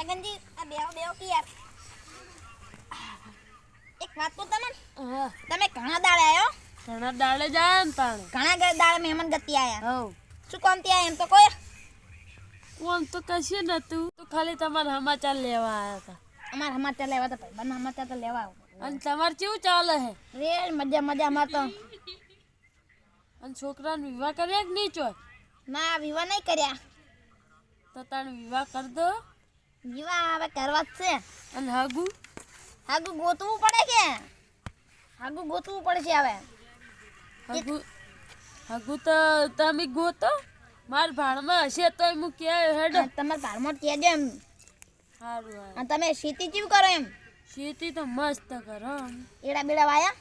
સગનજી આ બેહો બેહો કે યાર એક વાત તો તમને હા તમે ઘણા દાડે આયો ઘણા દાડે જાય ને તાણે ઘણા દાડે મહેમાન ગતિ આયા હવ શું કોમ ત્યાં એમ તો કોઈ કોમ તો કશું નતું તો ખાલી તમારા સમાચાર લેવા આવ્યા હતા અમારા સમાચાર લેવા તો ભાઈબંધના સમાચાર તો લેવા આવો અને તમારે કેવું ચાલે હે રે મજા મજામાં તો અને છોકરાનો વિવાહ કર્યા કે નહીં ચોય ના વિવાહ નહીં કર્યા તો તને વિવાહ કર દો વિવાહ હવે કરવા જ છે. અને હગુ? હાગુ ગોતવું પડે કે? હાગુ ગોતવું પડશે હવે. હાગુ? હગુ તો તમે ગોતો. માર ભાણમાં હશે તોય હું ક્યાં હેડ. તમારા ભાણમાં કહેજો એમ. સારું અને તમે ખેતી કેવું કરો એમ? સીતી તો મસ્ત કરો. એડા બેડા વાયા?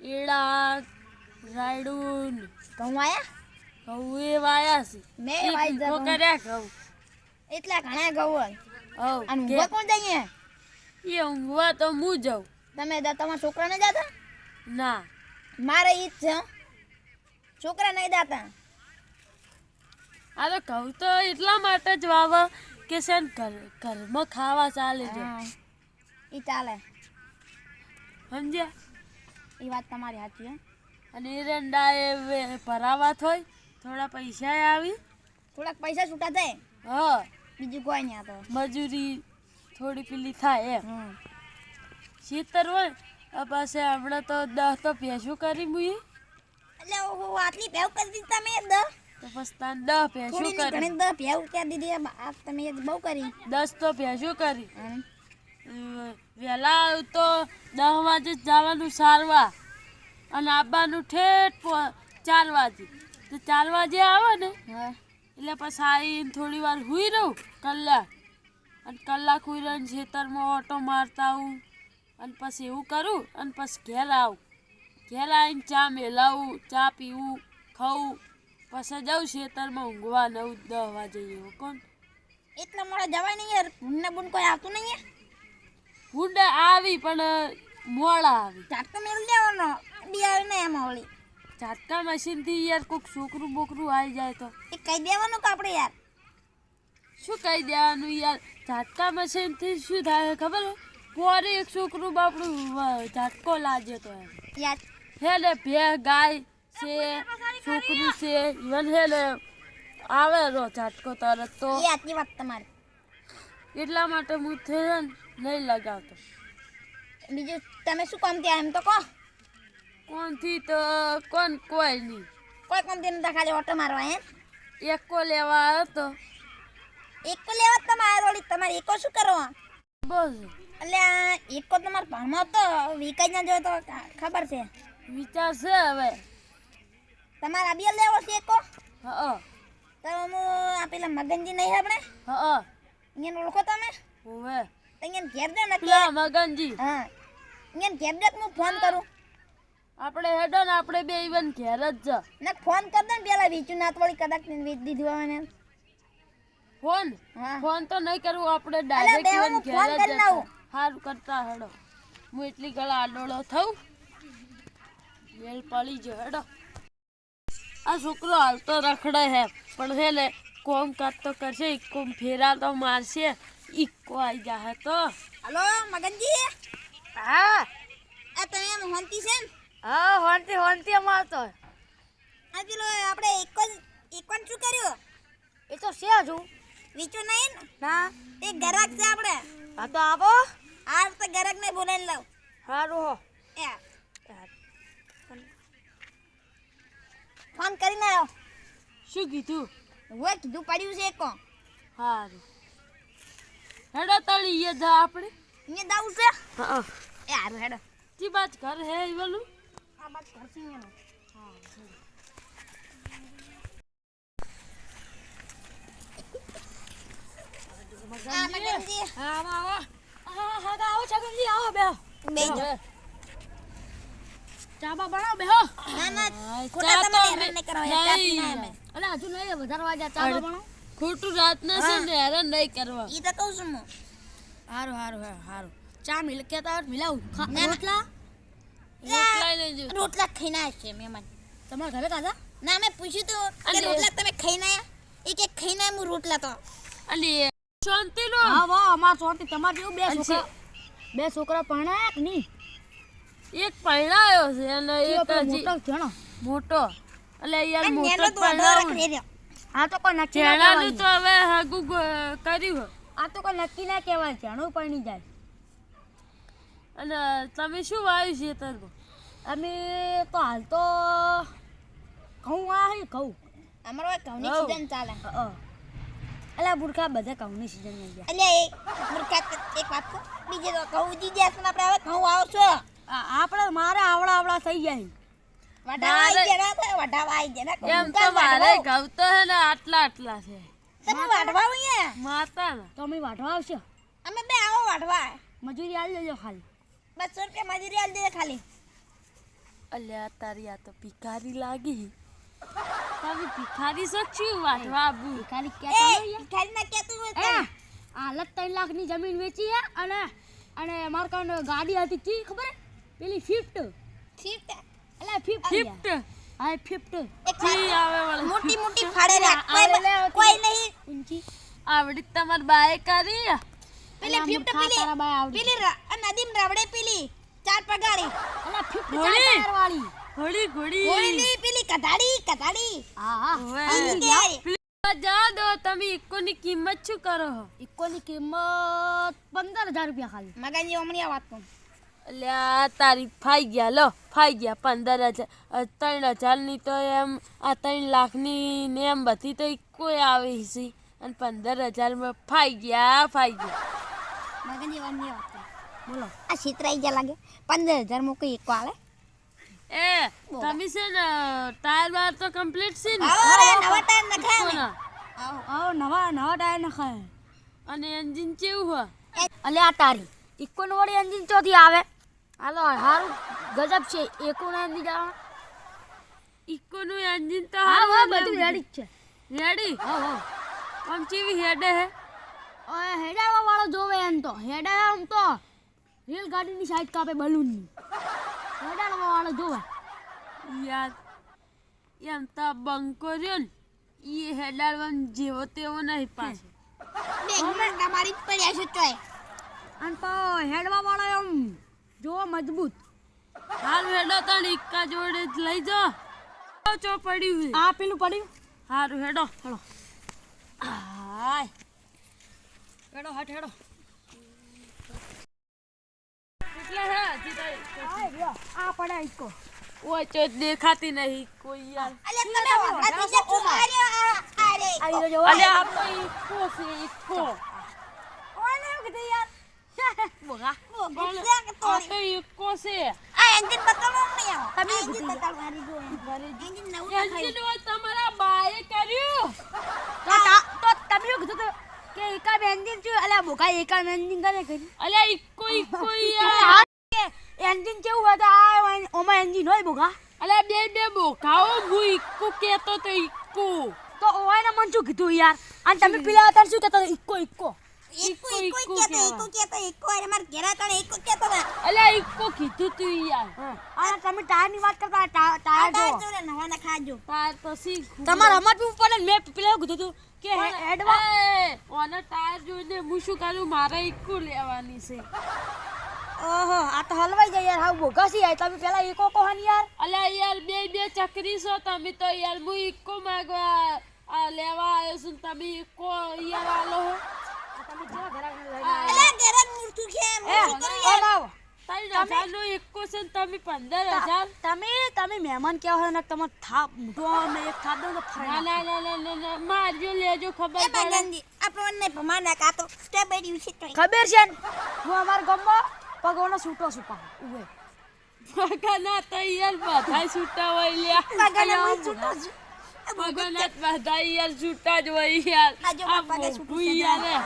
એડા રાયડું ઘઉં વાયા? ઘઉં એ વાયા છે. મેં વાય કર્યા ઘઉં. એટલા ઘણા ઘઉં અને ઊંઘવા કોણ જઈએ એ ઊંઘવા તો હું જાઉં. તમે તમારા છોકરાને જાતા ના. મારે ઈ જ છે છોકરા નહીં જાતા આ તો ઘઉં તો એટલા માટે જ વાવા કે છે ઘર ઘરમાં ખાવા ચાલે છે. ઈ ચાલે. સમજ્યા? એ વાત તમારી સાચી હે. અને એરંડા એ ભરાવા થોય થોડા પૈસા આવી. થોડાક પૈસા છૂટા થાય. હા. બીજું કોઈ નહીં તો મજૂરી થોડી પેલી થાય એમ. શીતર હોય આ પાસે હમણાં તો દસ તો ભેંસું કરી મુઈ એટલે હું આટલી ભેવ કરી દીધી તમે દસ તો પછી તાન દસ ભેંસું કરી. ઘણી દ ભેવ કરી દીધી આ તમે બહુ કરી. દસ તો ભેંસું કરી. વહેલા તો દસ વાગે જ જવાનું સારવા અને આવવાનું ઠેઠ ચાર વાગે. તો ચાર વાગે આવે ને હા. એટલે પછી આવીને થોડી વાર હુઈ રહું કલાક. અને કલાક હુઈ રહીને ખેતરમાં ઓટો મારતા આવું અને પછી એવું કરું અને પછી ઘેર આવું. ઘેર આવીને ચા મેલાવું ચા પીવું ખાવું પછી જાઉં ખેતરમાં ઊંઘવા નવ દસ વાગે એવું કોણ? એટલા મોડા જવાય નહીં યાર. ભૂંડને બુન કોઈ આવતું નહીં ભૂંડ આવી પણ મોડા આવી. ઝાટકો મેળ દેવાનો બિયાર ને એમાં વળી. ઝાટકા મશીનથી યાર કોઈક છોકરું બોકરું આવી જાય તો. એ કહી દેવાનું કે આપણે યાર? શું કહી દેવાનું યાર? ઝાટકા મશીનથી શું થાય ખબર પોરી એક છોકરું બાપડું ઝાટકો લાગે તો યાર. હે ને ભે ગાય છે છોકરું છે ઇવન હે ને આવે રો ઝાટકો તરત તો. યાદની આટલી વાત તમારી. એટલા માટે હું ને નહીં લગાવતો. બીજું તમે શું કામ ત્યાં એમ તો કહો. કોણથી તો કોણ કોઈ નહીં. કોઈ કંપનીનો તો ખાલી ઓટો મારવા એમ એકો લેવા આવ્યો તો એકો લેવા તમારે ઓળી તમારે એકો શું કરવા? બસ. એટલે એકો તમારા ભાણમાં તો વિકાઈ ના જોયો તો ખબર છે. વિચાર છે હવે. તમારે બે લેવો છે એકો? હા. તો હું આ પેલા મગનજી નહીં આપણે? હા. અહીંયા ઓળખો તમે? હોવે. અહીંયા ઘેર દે ને પેલા મગનજી. હા. અહીંયા ઘેર દે હું ફોન કરું. આપણે હેડો ને આપણે બે ઇવન ઘેર જ જા. ને ફોન કર દે ને પેલા વીચું નાતવાળી ને વેચ દીધું હોય ને. ફોન? ફોન તો નહીં કરવું આપણે ડાયરેક્ટ બે ઇવન ઘેર જ કરી હારું કરતા હેડો. હું એટલી ગળા આડોળો થઉં. મેલ પડી જો હેડો. આ છોકરો હાલ તો રખડે હે પણ હે ને કોમ કાત તો કરશે કોમ ફેરા તો મારશે ઈકો આવી જાહે તો. હલો મગનજી? હા. આ તમે મોહનતી છે ને? હા હોનતી હોનતી અમારતો આ પેલો આપણે એક જ શું કર્યું? એ તો છે હજુ. વીચું નહીં ને? એ ગરાક છે આપણે. હા તો આપો. આ તો ગરાક ને બોલાવી લઉં. સારું હો. એ ફોન કરીને આવ્યો શું કીધું? હું કીધું પડ્યું છે કો સારું હેડો તળી જા આપણે. અહીંયા દાવું છે? હા. એ હારું હેડો. જી બાત ઘર હે ઈવલું આ બાદ કરશું એનું હા ખોટા રાત ના છે ને હેરાન નહીં કરવા. ઈ તો કહું છું હારું હારું હારું ચા મિલ કેતા મિલાવું. રોટલા? રોટલા રોટલા ખાઈને આવ્યા છે મહેમાન. તમારા ઘરે કાઢા ના મેં પૂછ્યું તો કે રોટલા તમે ખાઈને આવ્યા એક એક ખાઈને હું રોટલા તો. અલી શાંતિ લો હા વાહ અમાર શાંતિ. તમારે જેવું બે છોકરા બે છોકરા પરણાયા કે નહીં? એક પરણાયો છે અને એક હજી મોટો જણો. મોટો. એટલે યાર મોટો પરણાયો આ તો કોઈ નક્કી ના કહેવાય. તો હવે હગું કર્યું આ તો કોઈ નક્કી ના કહેવાય. જણો પરણી જાય. અને તમે શું વાવ્યું છે તરબો અમે તો હાલ તો ઘઉં આ ઘઉં. અમારો ઘઉંની હઉ. ચાલે. અલા બુરખા બધા ઘઉંની સિઝન આવી ગયા. એટલે એ મૂર્ખાત એક વાત કહું બીજે તો ઘઉં ઉજી ગયા છે આપણે હવે ઘઉં આવશો આપણે મારે આવડા આવડા થઈ જાય આવી આવી આવો મજૂરી આલી લેજો ખાલી. બસો રૂપિયા મજૂરી આલી દે ખાલી. અલ્યા તારી આ તો ભિખારી લાગી. તારી ભિખારી સચ્ચી વાત બાબુ ભિખારી કહેતા નહીં ના કહેતું હોય એ તો. આ લગ ત્રણ લાખની જમીન વેચી હે અને અને માર કાન ગાડી હતી કી ખબર? પેલી ફિફ્ટ ફિફ્ટ. એટલે ફિફ્ટ ગિફ્ટ હા ફિફ્ટ જી આવે વળી મોટી મોટી ફાડે રાખ. કોઈ કોઈ નહીં. ઊંચી. આવડી તમાર બાય કરી. પેલી ફિફ્ટ પેલી. પેલી આ નદીમ રવડે પીલી ચાર પગાડી અને ફિફ્ટ ચાર ટાયર વાળી ઘોડી ઘોડી. હોળીની પેલી કઢાડી કઢાડી હા હા. જા દો તમે ઇકોની કિંમત શું કરો છો? ઇકોની કિંમત પંદર હજાર રૂપિયા ખાલી. મગનજી હમણાં વાત કહું અલ્યા તારી ફાઈ ગયા લો ફાઈ ગયા પંદર હજાર ત્રણ હજારની તો એમ આ ત્રણ લાખની ને એમ બધી તો કોઈ આવે છે. અને પંદર હજારમાં ફાઈ ગયા ફાઈ ગયા. મગનજી વાત કહું બોલો. આ છિતરાઈ ગયા લાગે. પંદર હજાર મૂકી એક આલે એ તમે છે ને ટાયર બાર તો કમ્પ્લીટ છે ને? નવા ટાયર નખાય? આવો. આવો નવા નવા ટાયર નખાય. અને એન્જિન કેવું હોય? અલે આ તારી. ઇકોન વાળી એન્જિન ચોથી આવે. હાલો હારું ગજબ છે. એકોન એન્જિન આવે. ઇકોનું એન્જિન તો હા હા બધું રેડી છે. રેડી હા હા. પણ ચેવી હેડે હે? ઓય હેડાવા વાળો જોવે એમ તો. હેડા આમ તો. રેલ ગાડીની સાઈડ કાપે બલૂનની. હેડાવા વાળો જોવા. યાર એમ તો બંકો રહ્યો ને એ હેડાડવાનો જેવો તેવો નહીં પાછો. તમારી જ પડ્યા છે ચોય અને તો હેડવા વાળો એમ. જોવો મજબૂત. હાલ હેડો તણ ઇક્કા જોડે જ લઈ આવ ચો પડ્યું આ પેલું પડ્યું? હારું હેડો. હેડો હાય. હેડો હટ હેડો એટલે હે હજી તો આ પડે ઇકો ઓય ચો દેખાતી નહીં કોઈ યાર. અલે તમે આ આરે અલે તો છે ઓને યાર? બોગા. તો છે. એન્જિન બતાવો નહીં તમે એન્જિન બતાવો હારી જો એન્જિન નવું એન્જિન હોય તમારા બાએ કર્યું. તો તમે એવું કીધું કે એકા બેન્જિન છે અલ્યા બોગા એકા એન્જિન કરે કરી અલે કોઈ કોઈ યાર. એન્જિન કેવું હોય તો આ ઓમાં એન્જિન હોય બોગા અલે બે બે બોખાઓ હું ઇક્કો કેતો તો ઇક્કો તો ઓયને મન શું કીધું યાર? અને તમે પેલા હતા શું કહેતા echo echo echo echo, echo echo કેતો કહેવાય. ઇકો કેતો ઇકો અરે માર ઘેરા તને ઇકો કેતો ને અલે ઇક્કો કીધું તું યાર. અને તમે ટાયરની વાત કરતા ટાયર ટાયર જો જોડે નવા ના ખાજો. તાર પછી તમારે હમત પડે ને મેં પેલા કીધું તું કે હે- હેડવા એ ઓના ટાયર જોઈને હું શું કરું? મારે ઇક્કો લેવાની છે. ઓહો આ તો હલવાઈ જાય યાર હાવ બોગા છે યાર. તમે પેલા ઈકો કહો ને યાર. અલે યાર બે બે ચકરી છો તમે તો યાર હું ઈકો માંગવા આ લેવા આવ્યો છું તમે ઇક્કો યાર આલો હો. તમે કેવા ઘરે અલે ઘેરા મૂર્તું છે મૂર્તું કરું યાર. લાવો ત્રણ છે તમે પંદર હજાર. તમે તમે મહેમાન કેવા હોય ને તમે થાપ મોટો એક થાપ દો તો ફરી ના ના ના ના મારજો લેજો ખબર પડે. મગનજી આપણો ને ભમાના કા તો સ્ટેપ બેડી છે ખબર છે ને? હું અમાર ગામમાં પગોનો છૂટો છુપા ઉવે પગના તૈયાર બધા છૂટા હોય લ્યા પગના છૂટો પગના બધા યાર છૂટા જ હોય યાર આ છે યાર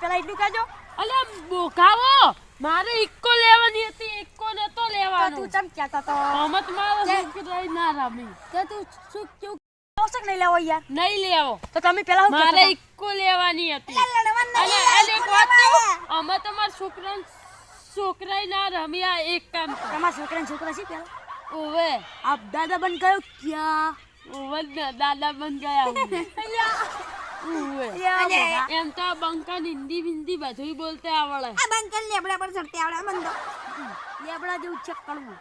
પેલા એટલું કાજો અલે બોકાવો મારે ઇક્કો લેવાની હતી ઇક્કો નતો તો લેવાનો તું ચમ કહેતો તો અમત તો મારો છોકરાએ ના રામી કે તું શું કેવું આવશ્યક નહીં લેવો યાર નહીં લેવો તો તમે પેલા મારે ઇક્કો લેવાની હતી અને અને વાત કહું, આમાં તમારા છોકરા ના રમ્યા એક કામ તમારા છોકરા છોકરા છે પેલા ઓવે આપ દાદા બન ગયો ક્યાં? ઓવે દાદા બન ગયા. એમ તો બંકન હિન્દી હિન્દી બધું બોલતે આવડે. આ બંકલ લેબડા પર ચડતે આવડે મન તો લેબડા જેવું ચેક કરવું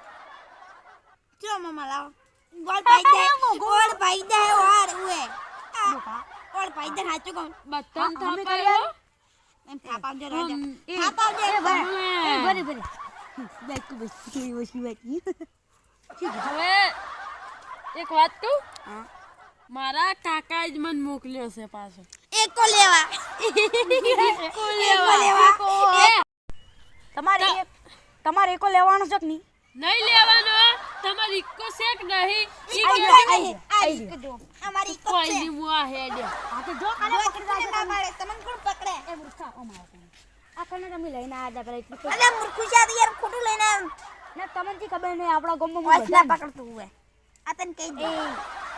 ચલો મમ્મા લાવો. ગોળ પાઈ દે ગોળ પાઈ દે ઓર ઉએ ગોળ પાઈ દે સાચું કહું. બતન થાપાયો એમ થાપ આવજો રાજા. હમ, એ થાપ આવજો એ ભરે હમણાં. એ ભરે ભરે કો બસ કેવી વસ્તુ વાતી હવે એક વાત કહું? હા. મારા કાકા જ મને મોકલ્યો છે પાછો. એકો લેવા. એકો લેવા. તમારે તમારે એકો લેવાનો છે કે નહીં? નહીં લેવાનો તમારી ઇક્કો છે કે નહીં? આઈ આ આઈ આ આ ઈકો જો અમારી ઈકો કોઈ છે. નહીં હું આ હેડે હા તો જો કાલે પકડી ના. પાડે તમને કોણ પકડે? એ મૂર્ખા ઓ મારો તમે આ કને તમે લઈને આવ્યા હતા પેલા એટલું અલે મૂર્ખું તો યાર ખોટું લઈને આવ્યો. ને તમને જી ખબર નહીં આપણા ગામમાં હું ના પકડતું હોય. આ તને કહી દે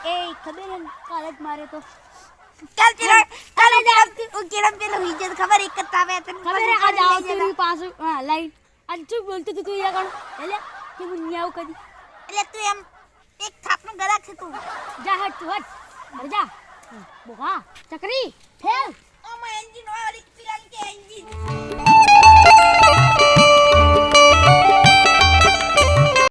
એ એ ખબર ને, કાલે જ મારે તો. કાલ પેલા કાલે કેરમ ઓ કેરમ પેલો હુઈ ખબર એક જ તાવે તને. ખબર આજ આવતી રહી પાછું. હા લાઈન આજ શું બોલતું તું તું યા એટલે કે હું આવું એટલે તું એમ એક થાપનું ગરાક છે તું. જા હટ તું હટ. જા. બોકા ચકરી ફેલ. আমার একদিন অনেক পিলাইতে একদিন